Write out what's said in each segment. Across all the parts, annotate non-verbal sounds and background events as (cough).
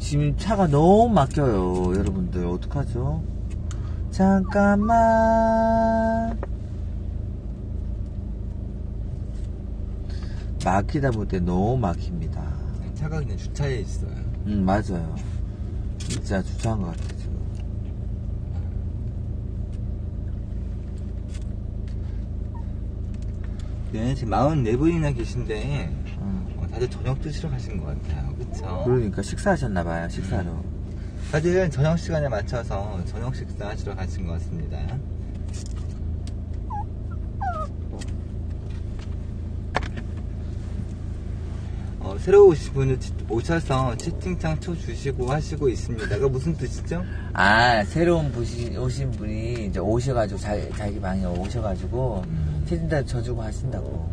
지금 차가 너무 막혀요. 여러분들, 어떡하죠? 잠깐만. 막히다 보니 너무 막힙니다. 차가 그냥 주차해 있어요. 음, 맞아요. 진짜 주차한 것 같아, 지금. 네, 지금 44분이나 계신데 음. 어, 다들 저녁 드시러 가신 것 같아요. 그쵸? 그러니까 식사하셨나 봐요, 식사로. 다들 저녁 시간에 맞춰서 저녁 식사 하시러 가신 것 같습니다. 어, 새로 오신 분은 치- 오셔서 채팅창 쳐주시고 하시고 있습니다. 그거 무슨 뜻이죠? 아, 새로운 부시, 오신 분이 이제 오셔가지고, 자, 자기 방에 오셔가지고, 음. 채팅단 쳐주고 하신다고.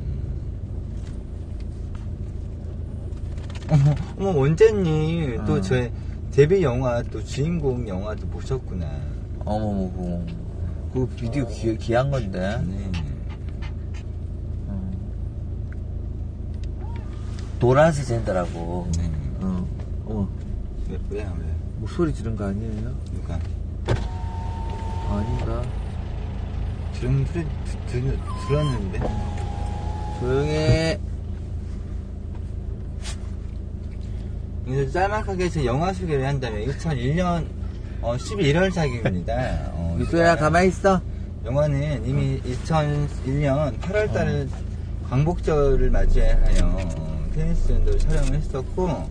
어머, 어머 원재님 또 어. 저의 데뷔 영화 또 주인공 영화도 보셨구나. 어머머, 그, 그 비디오 귀, 귀한 건데. 네. 음. 노란색 젠더라고. 네. 어, 어머, 왜, 왜, 왜? 뭐 소리 지른 거 아니에요? 누가? 아닌가? 들은 소리 드- 드- 들었는데. 조용해. 그래서 짤막하게 제 영화 소개를 한다면 2001년 어, 11월 작입니다. 어, 미소야, 가만히 있어. 영화는 이미 2001년 8월달 광복절을 맞이하여 어, 테니스전도 촬영을 했었고 어,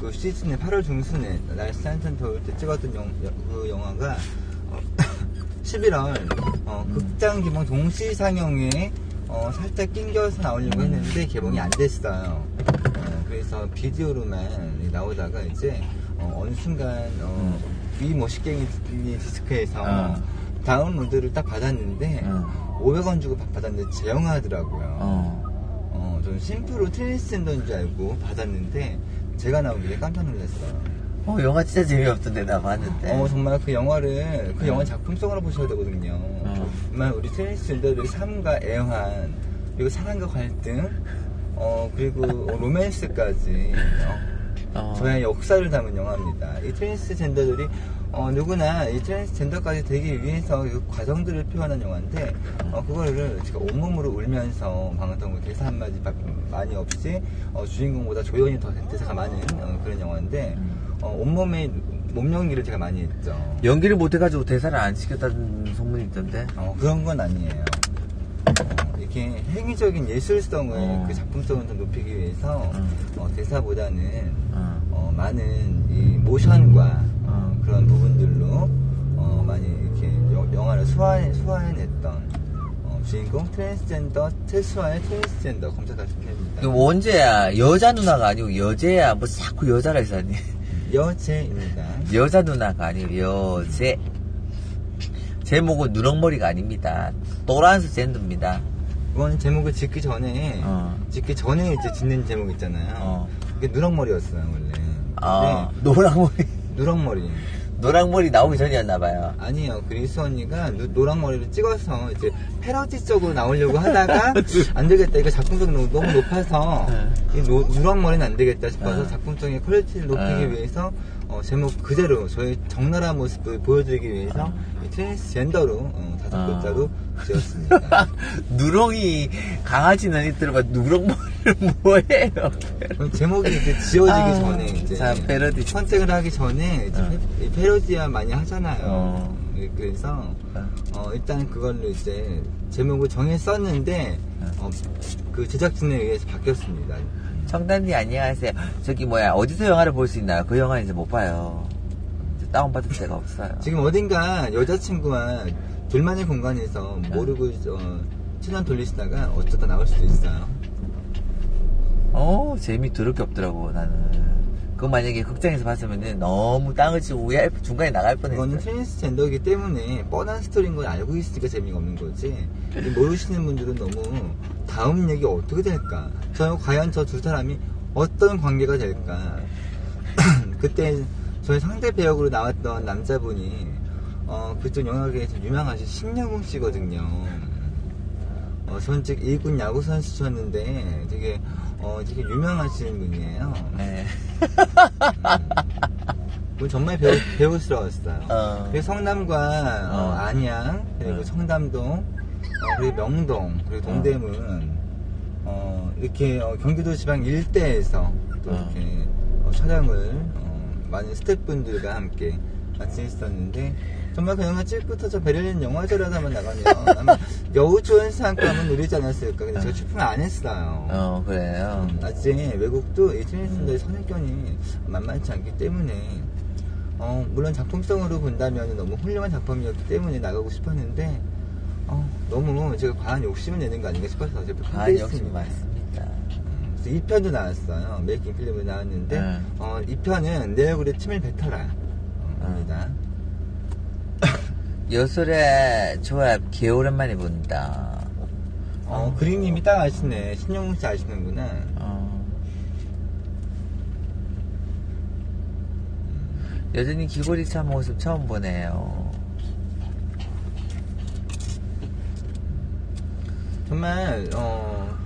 그 시즌의 8월 중순에 날씨 한참 더울 때 찍었던 영, 여- 그 영화가 어, (laughs) 11월 어, 극장 개봉 동시 상영에 어, 살짝 낑겨서 나오려고 했는데 개봉이 안 됐어요. 어, 그래서 비디오로만 나오다가 이제 어, 느 순간 어, 이 멋있갱이 디스크에서 어. 다운로드를 딱 받았는데 어. 500원 주고 받- 받았는데 제 영화더라고요. 어. 어, 저는 심플로 트랜스젠더인 줄 알고 받았는데 제가 나오길래 깜짝 놀랐어요. 어, 영화 진짜 재미없던데, 나 봤는데. 어, 정말 그 영화를 그 음. 영화 작품성으로 보셔야 되거든요. 음. 정말 우리 트랜스젠더들의 삶과 애환 그리고 사랑과 갈등 어 그리고 로맨스까지 어, 어. 저의 역사를 담은 영화입니다. 이 트랜스젠더들이 어, 누구나 이 트랜스젠더까지 되기 위해서 그 과정들을 표현한 영화인데 어, 그거를 제가 온몸으로 울면서 방송국 대사 한마디 바- 많이 없이 어, 주인공보다 조연이 더 대사가 많은 어, 그런 영화인데 어, 온몸에 몸 연기를 제가 많이 했죠. 연기를 못해가지고 대사를 안 시켰다는 소문이 있던데. 어, 그런 건 아니에요. 어, 이렇게 행위적인 예술성을 어. 그 작품성을 좀 높이기 위해서 음. 어, 대사보다는 어. 어, 많은 이 모션과 어, 음. 그런 부분들로 어, 많이 이렇게 여- 영화를 소화해, 소화해냈던 어, 주인공 트랜스젠더 트스와의 트랜스젠더 이거 됩니다. 원제야, 여자 누나가 아니고 여제야. 뭐 자꾸 여자라 해서니. 여제입니다. 여자 누나가 아니고 여제. 제목은 누렁머리가 아닙니다. 노란색 젠더입니다. 이건 제목을 짓기 전에 어. 짓기 전에 이제 짓는 제목 있잖아요. 어. 그게 누렁머리였어요 원래. 아, 근데 노랑머리. 누렁머리. 노랑머리 나오기 전이었나 봐요. 아니요. 그리스 언니가 누- 노랑머리를 찍어서 이제 패러디 쪽으로 나오려고 하다가 (laughs) 안 되겠다. 이거 작품성이 너무, 너무 높아서 이 노, 누렁머리는 안 되겠다 싶어서 네. 작품성의 퀄리티를 높이기 네. 위해서 어, 제목 그대로 저희 적나라한 모습을 보여드리기 위해서 이 트랜스젠더로 어, 다섯 아. 글자로 지었습니다. (laughs) 누렁이 강아지는 있더라고 누렁머리는 뭐예요? 그럼 제목이 이제 지어지기 아, 전에 이제 참, 패러디. 선택을 하기 전에 이제 어. 패, 이 패러디야 많이 하잖아요. 어. 예, 그래서 어. 어, 일단 그걸로 이제 제목을 정했었는데 어, 그 제작진에 의해서 바뀌었습니다. 청단님 안녕하세요. 저기 뭐야 어디서 영화를 볼 수 있나요? 그 영화 이제 못 봐요. 이제 다운받을 데가 없어요. 지금 어딘가 여자친구와 둘만의 공간에서 모르고 어, 최단 돌리시다가 어쩌다 나올 수도 있어요. 어 재미 더럽게 없더라고 나는. 그거 만약에 극장에서 봤으면 너무 땅을 치고 위에 중간에 나갈 그거는 뻔했어. 트랜스젠더이기 때문에 뻔한 스토리인 걸 알고 있으니까 재미가 없는 거지. 이 모르시는 분들은 너무 다음 얘기 어떻게 될까? 저 과연 저 두 사람이 어떤 관계가 될까? (clears throat) 그때 저희 상대 배역으로 나왔던 남자분이 어, 그쪽 영화계에서 유명하신 신영웅 씨거든요. 어, 전직 1군 야구 선수셨는데 되게 어, 되게 유명하신 분이에요. 네. 정말 배우, 배우스러웠어요. 어. 그리고 성남과 어, 어. 안양 그리고 어. 청담동 어, 그리고 명동 그리고 동대문 어, 이렇게 어, 경기도 지방 일대에서 또 어. 이렇게 어, 촬영을 어, 많은 스태프분들과 함께 같이 했었는데 정말 그 찍고부터 저 베를린 영화제라도 한번 나가면 아마 여우조연상감은 노리지 않았을까 근데 제가 출품을 안 했어요 어, 그래요. 음, 아직 외국도 이 트랜스젠더의 선입견이 만만치 않기 때문에 어, 물론 작품성으로 본다면 너무 훌륭한 작품이었기 때문에 나가고 싶었는데 어, 너무 제가 과한 욕심을 내는 거 아닌가 싶어서 제가 과한 욕심이 포기했습니다. 많습니다. 음, 그래서 2편도 나왔어요. 메이킹 필름이 나왔는데 네. 어, 2편은 내 얼굴에 침을 뱉어라 어, 입니다. 여술의 조합 개 오랜만에 본다. 어, 그림님이 딱 아시네. 신영문 씨 아시는구나. 어. 여전히 귀걸이 찬 모습 처음 보네요. 정말 어,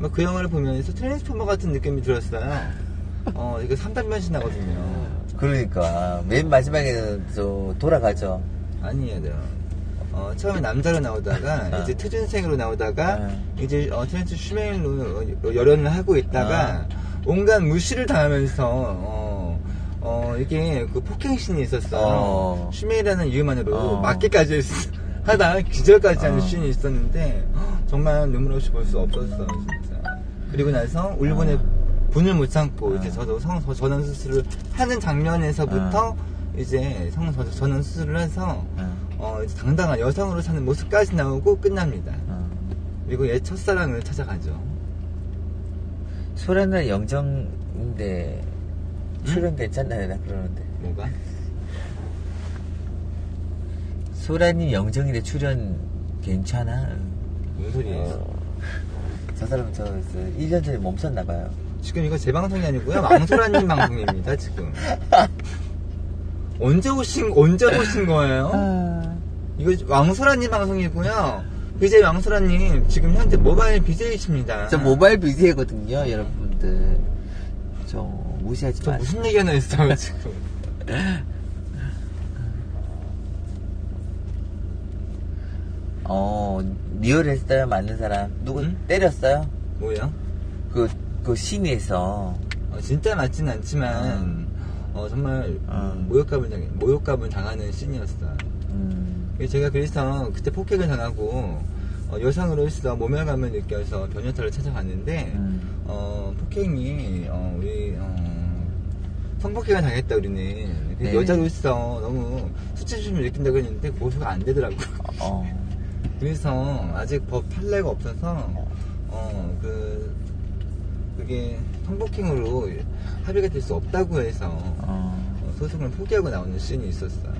뭐그 영화를 보면서 트랜스포머 같은 느낌이 들었어요. 어, 이거 3단 변신하거든요. 그러니까 맨 마지막에는 또 돌아가죠. 아니에요. 네. 어, 처음에 남자로 나오다가 어. 이제 트준생으로 나오다가 어. 이제 어, 트랜스 슈메일로 어, 열연을 하고 있다가 온갖 무시를 당하면서 어, 어, 이게 그 폭행신이 있었어요. 어. 슈메일이라는 이유만으로 어. 맞기까지 했- 하다 기절까지 하는 어. 씬이 있었는데 정말 눈물 없이 볼 수 없었어요 진짜. 그리고 나서 울분에 어. 분을 못 참고 어. 이제 저도 성 전원 수술을 하는 장면에서부터 이제 성 전원 수술을 해서 어, 어, 이제 당당한 여성으로 사는 모습까지 나오고 끝납니다. 어. 그리고 옛 첫사랑을 찾아가죠. 소련은 영정인데 출연 괜찮나요? 나 그러는데. 뭐가? 소라님 영정인데 출연 괜찮아? 무슨 소리예요? 어. 저 사람 저 1년 전에 멈췄나봐요. 지금 이거 제 방송이 아니고요. 망소라님 방송입니다, 지금. (laughs) 언제 오신, 언제 오신 거예요? 아, 이거 왕소라님 방송이고요. BJ 왕소라님, 지금 현재 모바일 BJ이십니다. 저 모바일 BJ거든요, 여러분들. 저 무시하지 저 마세요. 무슨 얘기 하나 했어요, (laughs) 지금. 어, 리얼 했어요, 맞는 사람. 누구 응? 때렸어요? 뭐야? 그, 그 시내에서. 어, 진짜 맞진 않지만, 어, 정말, 어. 음, 모욕감을 당, 모욕감을 당하는 씬이었어요. 음, 제가 그래서 그때 폭행을 당하고 어, 여성으로서 모멸감을 느껴서 변호사를 찾아갔는데 음. 어, 폭행이 어, 우리 어, 성폭행을 당했다 우리는 그 네. 여자로서 너무 수치심을 느낀다고 했는데 고소가 안 되더라고요 어, (laughs) 그래서 아직 법 판례가 없어서 어, 그 그게 성폭행으로 합의가 될 수 없다고 해서 어. 어, 소송을 포기하고 나오는 씬이 있었어요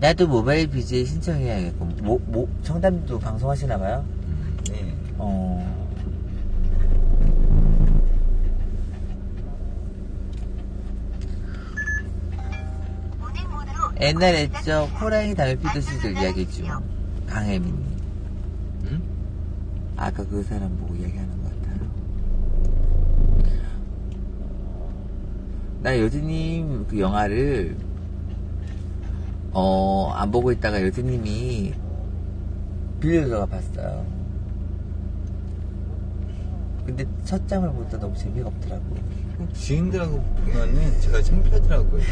나도 모바일 BJ 신청해야겠고, 모, 모, 청담도 방송하시나 봐요? 음, 네. 어. 옛날에 저 호랑이 담에 피던 시절 이야기죠. 강혜민님. 음? 아까 그 사람 보고 이야기하는 것 같아요. 나 여주님 그 영화를 어 안 보고 있다가 여주님이 빌려줘가 봤어요. 근데 첫 장을 보다 너무 재미가 없더라고. 지인들하고 보면은 제가 창피하더라고요. (laughs)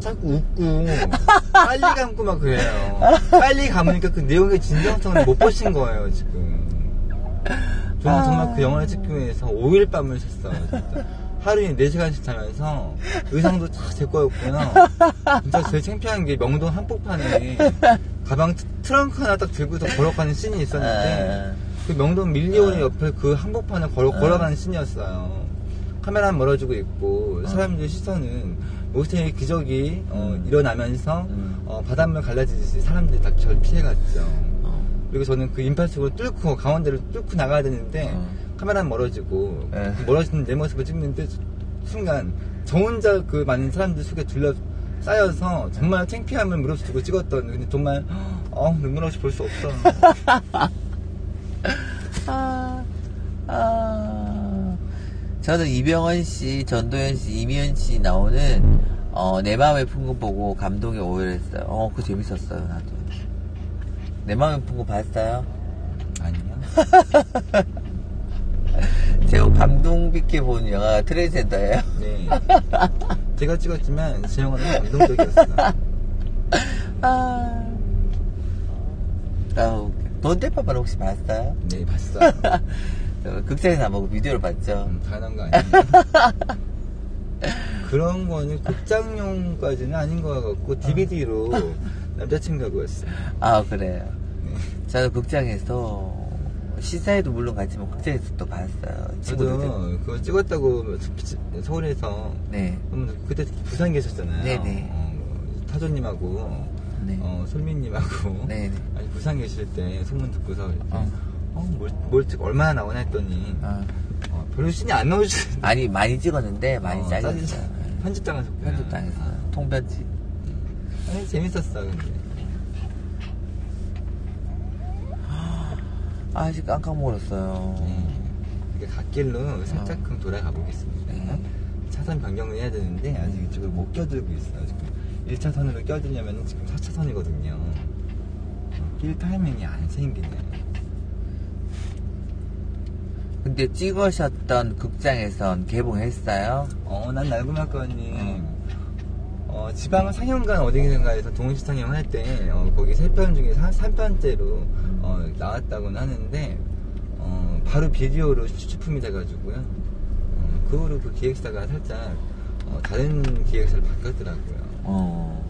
자꾸 웃고 빨리 감고 막 그래요. 빨리 감으니까 그 내용의 진정성을 못 보신 거예요 지금. 저는 정말 그 영화를 찍기 위해서 5일 밤을 잤어요. 진짜. 하루에 4시간씩 자면서 의상도 다 제 거였고요. 진짜 제일 창피한 게 명동 한복판에 가방 트- 트렁크 하나 딱 들고서 걸어가는 씬이 있었는데 그 명동 밀리오네 옆에 그 한복판을 걸어, 어. 걸어가는 씬이었어요. 카메라 멀어지고 있고 사람들의 시선은 모세의 기적이 어, 음. 일어나면서 음. 어, 바닷물 갈라지듯이 사람들이 다 저를 피해갔죠. 어. 그리고 저는 그 임파서블 뚫고 강원대를 뚫고 나가야 되는데 어. 카메라는 멀어지고 예. 그 멀어지는 내 모습을 찍는데 순간 저 혼자 그 많은 사람들 속에 둘러 쌓여서 정말 창피함을 무릅쓰고 찍었던 근데 정말 어, 눈물 없이 볼 수 없어. (laughs) 아, 아. 저는 이병헌 씨, 전도연 씨, 이미연 씨 나오는 어, 내 마음의 풍금 보고 감동에 오열했어요. 어, 그거 재밌었어요, 나도. 내 마음의 풍금 봤어요? 아니요. (laughs) 최고 감동 깊게 본 영화가 트랜스젠더예요. 네. (laughs) 제가 찍었지만 제 영화는 감동적이었어. 아, 아, 돈대파만 혹시 봤어요? 네, 봤어요. (laughs) 저 극장에서 안 보고 비디오로 봤죠. 음, 당연한 거 아니에요. (laughs) 그런 거는 극장용까지는 아닌 것 같고 DVD로 남자친구하고 했어요. 아, 그래요. 네. 저는 극장에서 시사회도 물론 갔지만 극장에서 또 봤어요. 친구들. 그거 찍었다고 서울에서 네. 그때 부산 계셨잖아요. 네네. 어, 타조님하고 네. 어, 솔민님하고 네네. (laughs) 아니 부산 계실 때 소문 듣고서 어. 어, 뭘, 뭘 찍, 얼마나 나오나 했더니 어. 어, 별로 신이 안 나오시는 (laughs) 아니, 많이 찍었는데, 많이 어, 잘렸어요. 짜증- 편집당하셨구나. 편집당했어요. 통편집. 아니, 재밌었어, 근데. 아직 깜깜 멀었어요. 네. 이게 갓길로 살짝금 돌아가 보겠습니다. 네. 차선 변경을 해야 되는데, 아직 이쪽을 못 껴들고 있어요. 지금 1차선으로 껴들려면 지금 4차선이거든요. 길 타이밍이 안 생기네. 근데 찍으셨던 극장에선 개봉했어요? 어, 난 날고말거님. 음. 어, 지방 상영관 어디인가에서 동시 상영할 때, 어, 거기 세편 중에 3편째로, 어, 나왔다고는 하는데, 어, 바로 비디오로 추출품이 돼가지고요. 어, 그 후로 그 기획사가 살짝, 어, 다른 기획사를 바꿨더라고요. 어.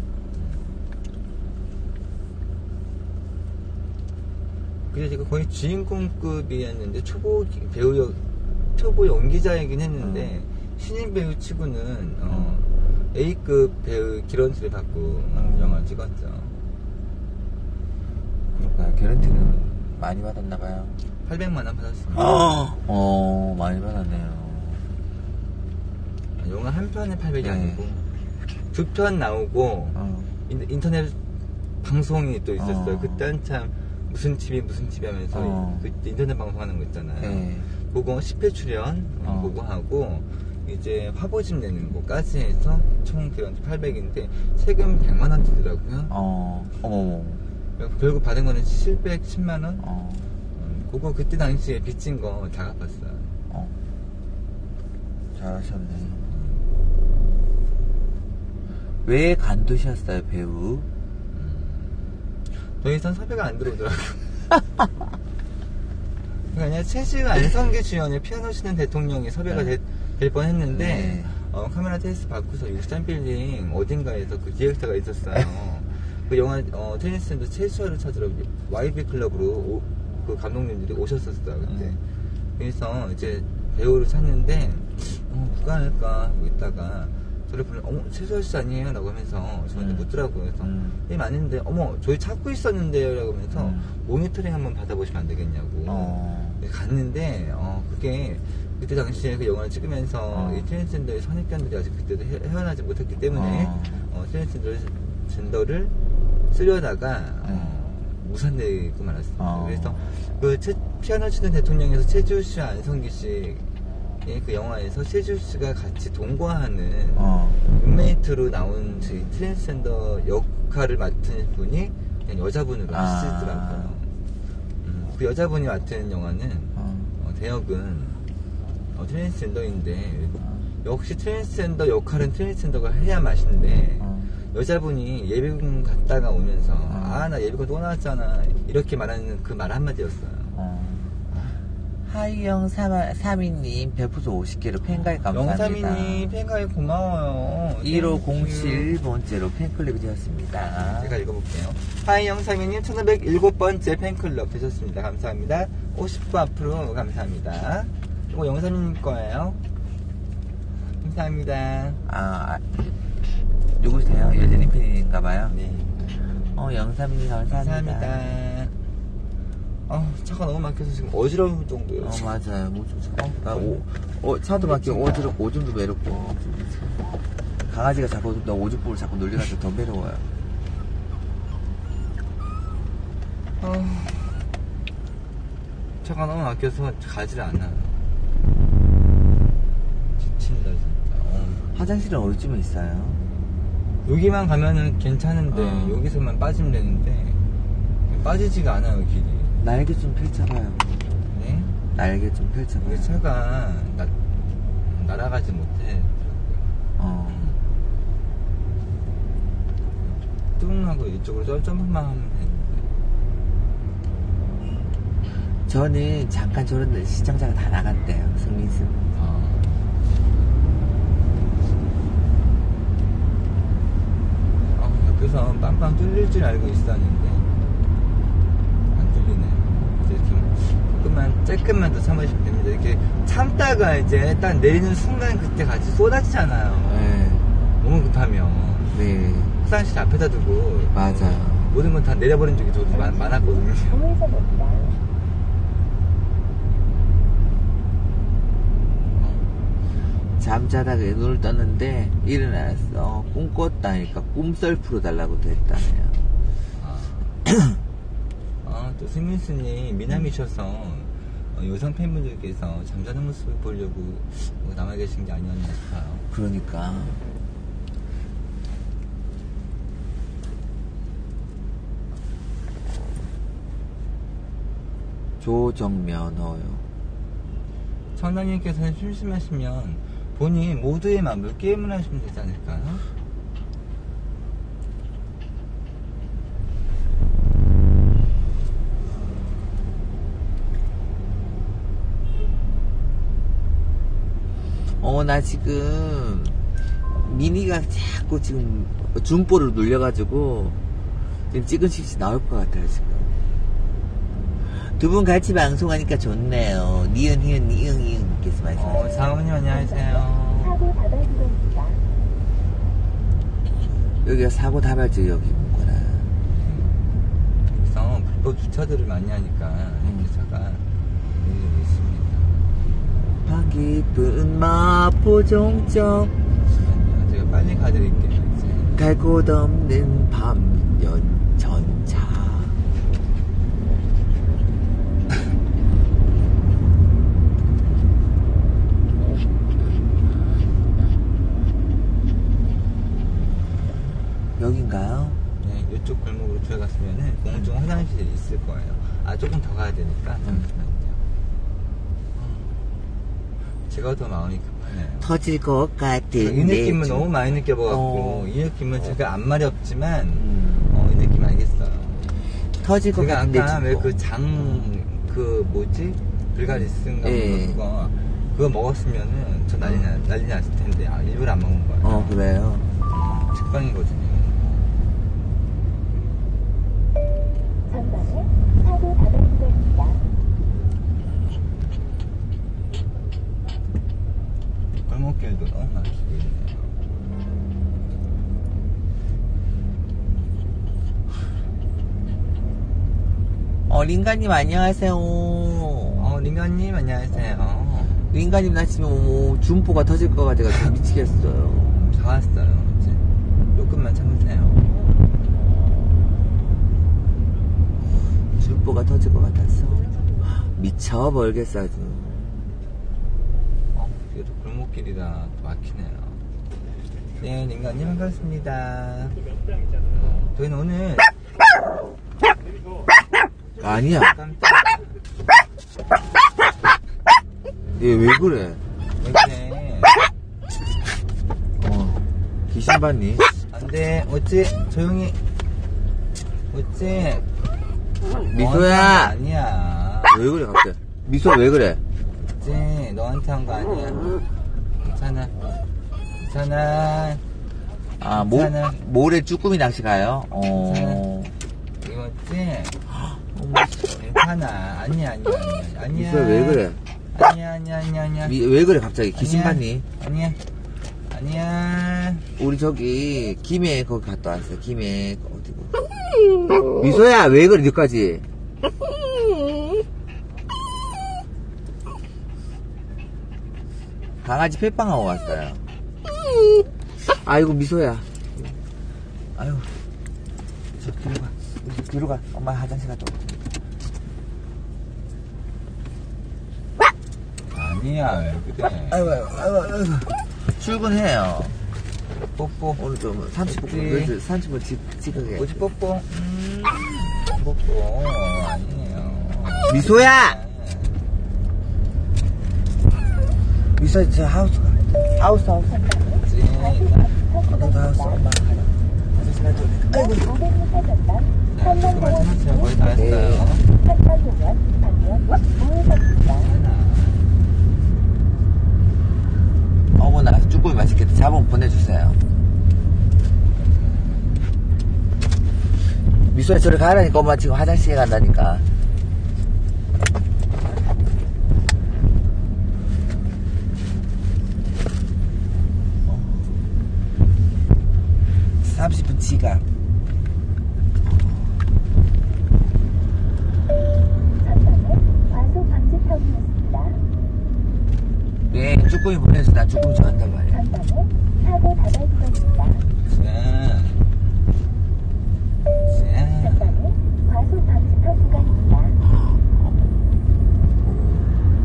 그래서 제가 거의 주인공급이었는데, 초보 기- 배우, 역- 초보 연기자이긴 했는데, 신인 배우 치고는, 어, A급 배우 기런스를 받고 음. 영화 찍었죠. 그럴까요? 개런티는 많이 받았나 봐요. 800만 원 받았습니다. 어, 많이 받았네요. 영화 한 편에 800이 네. 아니고, 두 편 나오고, 어. 인- 인터넷 방송이 또 있었어요. 어. 그때 한참 무슨 TV 무슨 TV 하면서 어. 그때 인터넷 방송하는 거 있잖아요. 네. 그거 10회 출연 어. 그거 하고 이제 화보집 내는 거까지 해서 총 기간 800인데 세금 100만 원 주더라고요. 어, 어머머. 결국 받은 거는 710만 원. 어, 음, 그거 그때 당시에 빚진 거 다 갚았어요. 어. 잘하셨네. 왜 간두셨어요, 배우? 더 이상 섭외가 안 들어오더라고요. 그러니까 최지우 안성기 주연의 피아노 치는 대통령이 섭외가 네. 되- 될 뻔했는데 네. 어, 카메라 테스트 받고서 63빌딩 어딘가에서 그 기획사가 있었어요. (laughs) 그 영화 어, 테니스센터 최수아를 찾으러 YB 클럽으로 오- 그 감독님들이 오셨었어요 그때. 음. 그래서 이제 배우를 찾는데 어, 누가 할까 하고 있다가 저를 불러 어머 최수아 씨 아니에요? 라고 하면서 저한테 음. 묻더라고요. 그래서 음. 예 맞는데 어머 저희 찾고 있었는데요 라고 하면서 음. 모니터링 한번 받아보시면 안 되겠냐고 어. 네, 갔는데 어 그게 그때 당시에 그 영화를 찍으면서 어. 이 트랜스젠더의 선입견들이 아직 그때도 헤, 헤어나지 못했기 때문에 어. 어, 트랜스젠더를 쓰려다가 어, 무산되고 말았습니다. 어. 그래서 그 최- 피아노 치는 대통령에서 최지우 씨와 안성기 씨의 그 영화에서 최지우 씨가 같이 동거하는 어. 룸메이트로 나온 그 트랜스젠더 역할을 맡은 분이 그냥 여자분으로 아. 하시더라고요. 음, 그 여자분이 맡은 영화는 어. 어, 대역은 어, 트랜스젠더인데 역시 트랜스젠더 역할은 트랜스젠더가 해야 맛인데 어. 여자분이 예비군 갔다가 오면서 어. 아나 예비군 또 나왔잖아 이렇게 말하는 그 말 한마디였어요. 어. 하이영 사미님 별풍선 50개로 팬가입 감사합니다. 영삼이님 팬가입 고마워요. 1507번째로 팬클럽이 되었습니다. 제가 읽어볼게요. 하이 영상이님 1507번째 팬클럽 되셨습니다. 감사합니다. 50부 앞으로 감사합니다. 이거 영상님 거예요. 감사합니다. 아, 아, 누구세요? 여전히 팬인가봐요. 네. 어, 영삼님 감사합니다. 감사합니다. 어, 차가 너무 막혀서 지금 어지러울 정도예요. 어. 맞아요. 뭐 좀, 어, 아, 오, 어, 차도 막히고 오줌, 오줌도 매렵고. 강아지가 자꾸 나 오줌볼을 자꾸 놀려가지고 더 매려워요. 어, 차가 너무 막혀서 가지를 않아요. 화장실은 어디쯤에 있어요? 여기만 가면은 괜찮은데 어. 여기서만 빠지면 되는데 빠지지가 않아요 길이. 날개 좀 펼쳐봐요. 네? 날개 좀 펼쳐봐요. 차가 나, 날아가지 못해. 어. 뚱 하고 이쪽으로 점- 점프만 하면 되는데. 저는 잠깐 저런데 시청자가 다 나갔대요. 승민스. 아. 아, 옆에서 빵빵 뚫릴 줄 알고 있었는데 안 뚫리네요. 이제 좀 조금만 조금만 더 참으시면 됩니다. 이렇게 참다가 이제 딱 내리는 순간 그때 같이 쏟아지잖아요. 네. 너무 급하면 네. 화장실 앞에다 두고 맞아요. 모든 건 다 내려버린 적이 저도 많, 많았거든요. (laughs) 잠자다가 눈을 떴는데 일어났어. 꿈 꿨다니까 꿈썰 풀어달라고 됐다네요. 아, 아, 또 스민스님 미남이셔서 어, 여성 팬분들께서 잠자는 모습을 보려고 어, 남아 계신 게 아니었나 싶어요. 그러니까. 조정면허요. 청담님께서는 심심하시면 본인 모두의 마음을 게임을 하시면 되지 않을까요? 어, 나 지금 미니가 자꾸 지금 중보를 눌려가지고 지금 찍은 씩씩 나올 것 같아요, 지금. 두 분 같이 방송하니까 좋네요. 니은, 히은, 니응, 이응. 께서 어, 말씀하세요. 장모님 안녕하세요. 여기가 사고 다발지 여기구나. 그래서 불법 주차들을 많이 하니까 이렇게 차가 밀리고 있습니다. 방 깊은 마포 종점 잠시만요. 제가 빨리 가드릴게요. 갈 곳 없는 밤연 전차. 여긴가요? 네, 이쪽 골목으로 들어갔으면은 공중 화장실이 있을 거예요. 아, 조금 더 가야 되니까 잠시만요. 제가 더 마음이 급하네요. 터질 것 같은데. 이 느낌은 좀. 너무 많이 느껴봐갖고 어. 이 느낌은 제가 안 말이 없지만 음, 어, 이 느낌 알겠어요. 터질 것 제가 같은데. 아까 왜 지금. 그 장 그 뭐지 불가리스인가 예. 그거 그거 먹었으면은 저 난리 나, 난리 났을 텐데 아, 일부러 안 먹은 거예요. 어, 그래요. 직방이거든요. 골목길도 너무 막히고 있네요. 어, 링가님 안녕하세요. 어, 링가님 안녕하세요. 링가님 나 지금 뭐 중포가 터질 것 같아가지고 미치겠어요. 다 왔어요. 이제 조금만 참으세요. 중포가 터질 것 같아서 미쳐버리겠어 아주. 어, 그래도 골목길이라 또 막히네요. 네, 링가님 반갑습니다. 저희는 오늘 아니야. 얘 왜 그래? 왜 그래? 어. 귀신 봤니? 안돼, 어찌 조용히 어찌 미소야! 아니야. 왜 그래 갑자기? 미소 왜 그래? 어찌 너한테 한 거 아니야. 괜찮아. 괜찮아. 아, 모, 괜찮아. 모래 쭈꾸미 낚시 가요? 어. 이거 어찌 어머, 괜찮아. 아니야, 아니야, 아니야. 아니야. 미소 왜 그래? 아니야, 아니야, 아니야, 아니야. 미, 왜 그래 갑자기? 귀신. 봤니? 아니야. 아니야. 우리 저기 김해 거기 갔다 왔어요. 김해 어디고? 미소야 왜 그래 너까지? 강아지 폐빵하고 왔어요. 아이고 미소야. 아유 저 뒤로 가. 저 뒤로 가. 엄마 화장실 갔다 올게. 아니야, 왜 그래. 아이고 아이고 아이고. 아이고. 출근해요. 뽀뽀. 오늘 좀 30분, 그치. 그래도 30분 지, 찍어게. 뭐지, 뽀뽀? 음, 뽀뽀. 아니에요. 미소야! 미소야, 저 하우스 가. 하우스, 하우스. 그치. 너도 하우스, 엄마. 아이고. 500m 전방 자, 조금만 참으세요. 거의 다 했어요. 한강공원 방면 우회전입니다. 어머나, 쭈꾸미 맛있겠다. 잡으면 보내주세요. 미소야, 저리 가라니까. 엄마 지금 화장실에 간다니까. 삼십 분 지각. 전방에 과속 방지턱이었습니다. 네, 쭈꾸미 보내주세요. 나 쭈꾸미 좋아한단 말이야. 전방에 사고 다발 구간입니다. 자. 자. 전방에 과속 방지턱 구간입니다.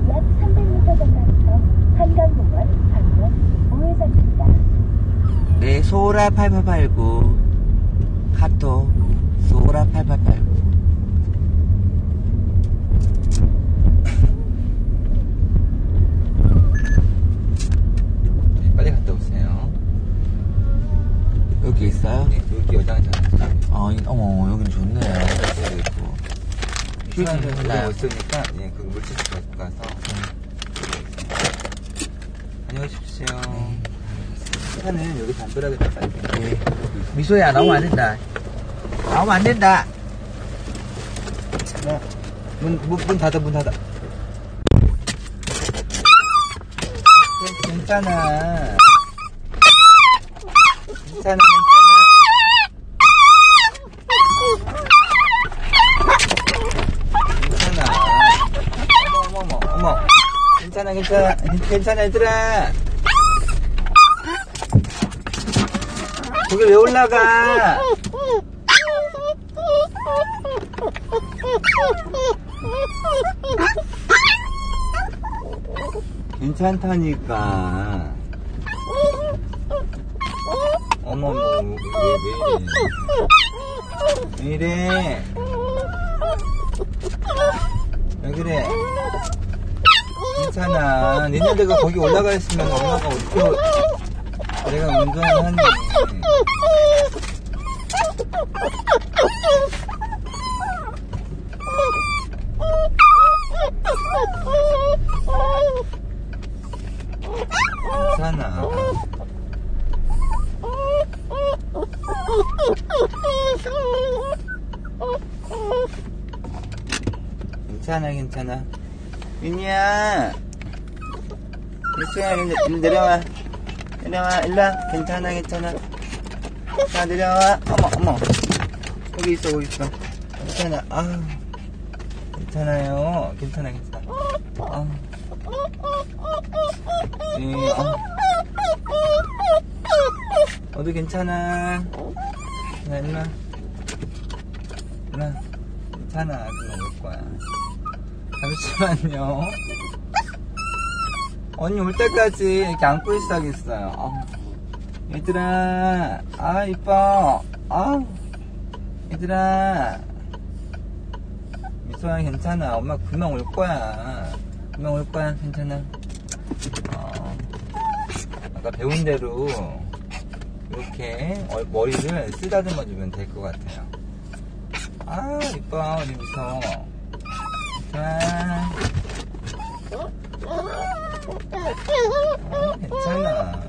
약 300m 전방에서 한강공원 방면 우회전입니다. 네, 소라 8889 카톡 소라 8889 네, 빨리 갔다 오세요. 여기 있어요? 네, 여기 여장장. 어, 이- 어머, 여긴 좋네. 휴 휴지는 있나요? 못 쓰니까, 예, 그 물질 가지고 가서. 안녕하십시오. 차는 여기 담벼락에 다 깔게요. 네. 미소야, 나오면 안 된다. 나오면 안 된다. 자, 문, 문, 문 닫아, 문 닫아. 괜찮아. 괜찮아, 괜찮아. 괜찮아. 어머, 어머, 어머, 어머. 괜찮아, 괜찮아. 괜찮아, 얘들아. 거기 왜 올라가? 괜찮다니까. 어머, 뭐, 왜, 왜 이래. 왜 이래. 왜 그래. 괜찮아. 니네들가 거기 올라가 있으면 엄마가 어떻게, 내가 운전을 하니. 괜찮아. 괜찮아, 괜찮아. 윤이야. 일수야, 일로, 일로 내려와. 내려와, 일로 와. 괜찮아, 괜찮아. 자, 내려와. 어머, 어머. 거기 있어, 거기 있어. 괜찮아. 아 괜찮아요. 괜찮아, 괜찮아. 아. 너도 괜찮아. 나 일로 와. 일로 와. 괜찮아. 그냥 올 거야. 잠시만요. 언니 올 때까지 이렇게 안고 있어야겠어요. 아. 얘들아, 아, 이뻐. 아, 얘들아. 미소야, 괜찮아. 엄마 금방 올 거야. 금방 올 거야. 괜찮아. 어, 아까 배운 대로 이렇게 어- 머리를 쓰다듬어 주면 될 것 같아요. 아, 이뻐, 우리 미소. 자. 어, 괜찮아.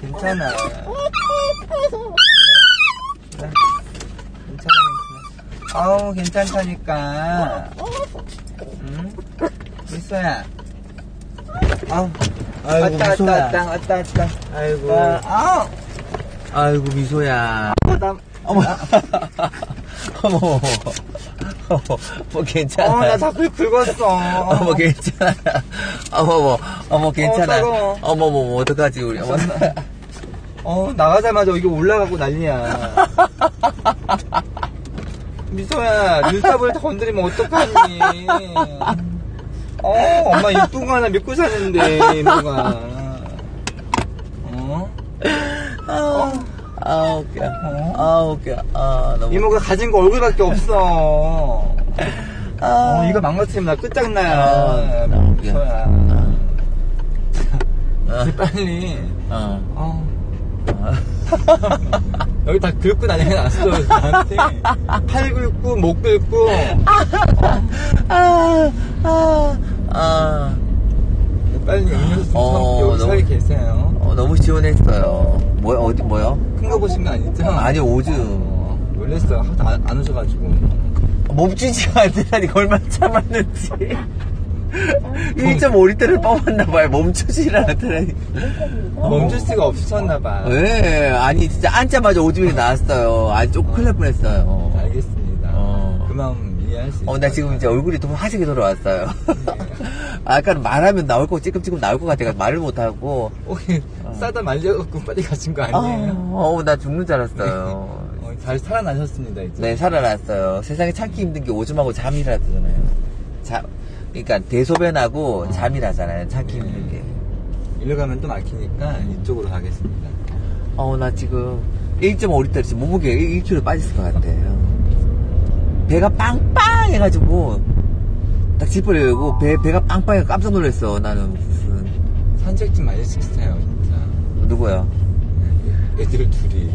괜찮아. 어. 괜찮아. 자, 괜찮아, 괜찮아. 아우, 괜찮다니까. 응? 미소야. 아우. 아이고, 왔다, 왔다, 미소야. 왔다, 왔다, 왔다. 아이고. 아, 아우. 아이고, 미소야. 어머. (laughs) 어머, 어머. 어머, 뭐 괜찮아. 어, 나 자꾸 긁었어. 어머, 괜찮아. 어머, 어머, 어머, 괜찮아. 따가워. 어머, 어머, 어머, 어떡하지, 우리. 어머. 어, 나가자마자 여기 올라가고 난리야. 미소야, 눈썹을 건드리면 어떡하니. 어, 엄마 이쁜 거 하나 믿고 사는데, 이모가. 어? 아, 아, 웃겨. 아, 웃겨. 아, 너무. 이모가 가진 거 얼굴밖에 없어. 아, 어, 이거 망가뜨리면 나 끝장나요. 아, 너무 웃겨. 야 아, 빨리. 어. 어. 아. 여기 다 긁고 다녀놨어, 나한테. 팔 긁고, 목 긁고. 아, 아, 아. 빨리 음료수 좀 어, 여기 너무- 계세요. 어, 너무 시원했어요. 뭐야, 어디, 뭐야? 큰 거 보신 거 아니죠? 아니, 오줌. 어, 놀랬어요. 하도 안, 안 오셔가지고. 몸주지가 안 되다니까 얼마나 참았는지. 1.5리터를 뽑았나봐요. 멈추지를 않더라니. 멈출 수가 없으셨나봐. 왜? 아니, 진짜 앉자마자 오줌이 나왔어요. 아니, 조금 큰일 날 뻔했어요. 알겠습니다. 어. 그 마음 이해할 수 있어요. 어, 나 지금 이제 얼굴이 더 화색이 돌아왔어요. (laughs) 아까는 말하면 나올 거, 찌끔찌끔 나올 것 같아서 말을 못하고. 혹시 싸다 말려갖고 빨리 가신 거 아, 아니에요? 어, 나 죽는 줄 알았어요. 어, 잘 살아나셨습니다, 이제. 네, 살아났어요. 세상에 참기 힘든 게 오줌하고 잠이라잖아요. 자, 그러니까 대소변하고 잠이라잖아요. 참기 힘든 게. 일로 가면 또 막히니까 이쪽으로 가겠습니다. 어, 나 지금 1.5리터 지금 몸무게 1kg 빠졌을 것 같아요. 배가 빵빵 해가지고 딱 열고 배, 배가 빵빵해 깜짝 놀랐어. 나는 무슨 산책 좀 많이 시키세요. 누구야? 애들 둘이.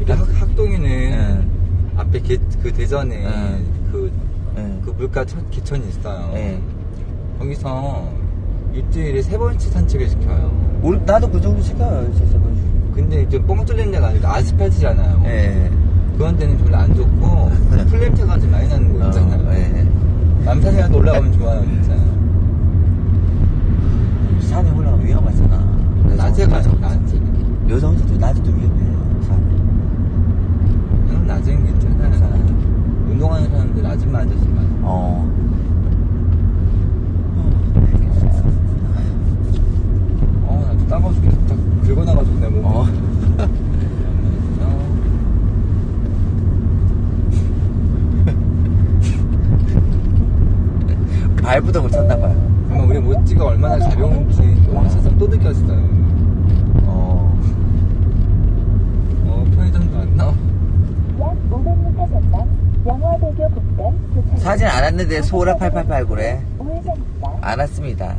우리 학, 학동이는 응. 앞에 개, 그 대전에 응. 그, 응. 그 물가 천- 개천이 있어요. 예. 거기서 일주일에 세 번씩 산책을 시켜요. 우리- 나도 그 정도 시켜요. 진짜. 근데 이제 뻥 뚫린 데가 아니라 아스팔트잖아요. 예. 그런 데는 별로 안 좋고 (laughs) 풀냄새가 좀 많이 나는 거 있잖아요. 어, 예. 남산이라도 올라가면 좋아요, 진짜. 산에 올라가면 위험하잖아. 낮에 가죠, 낮에. 여자 혼자도 낮에도 위험해요. 산. 응, 낮에는 괜찮아요. 운동하는 사람들 아저씨만. 어. 어, 나도 따가워 죽겠어. 딱 긁어놔가지고 내 몸에. 어. 발부덕을 쳤나봐요. 정말 우리 모찌가 얼마나 가벼운지 오늘 세상 또 느꼈어요. 어. 어, 편의점도 안 나와. 약 500m 전방 영화대교 북단 도착. 사진 안 왔는데 소라 8889래. 우회전입니다. 안 왔습니다.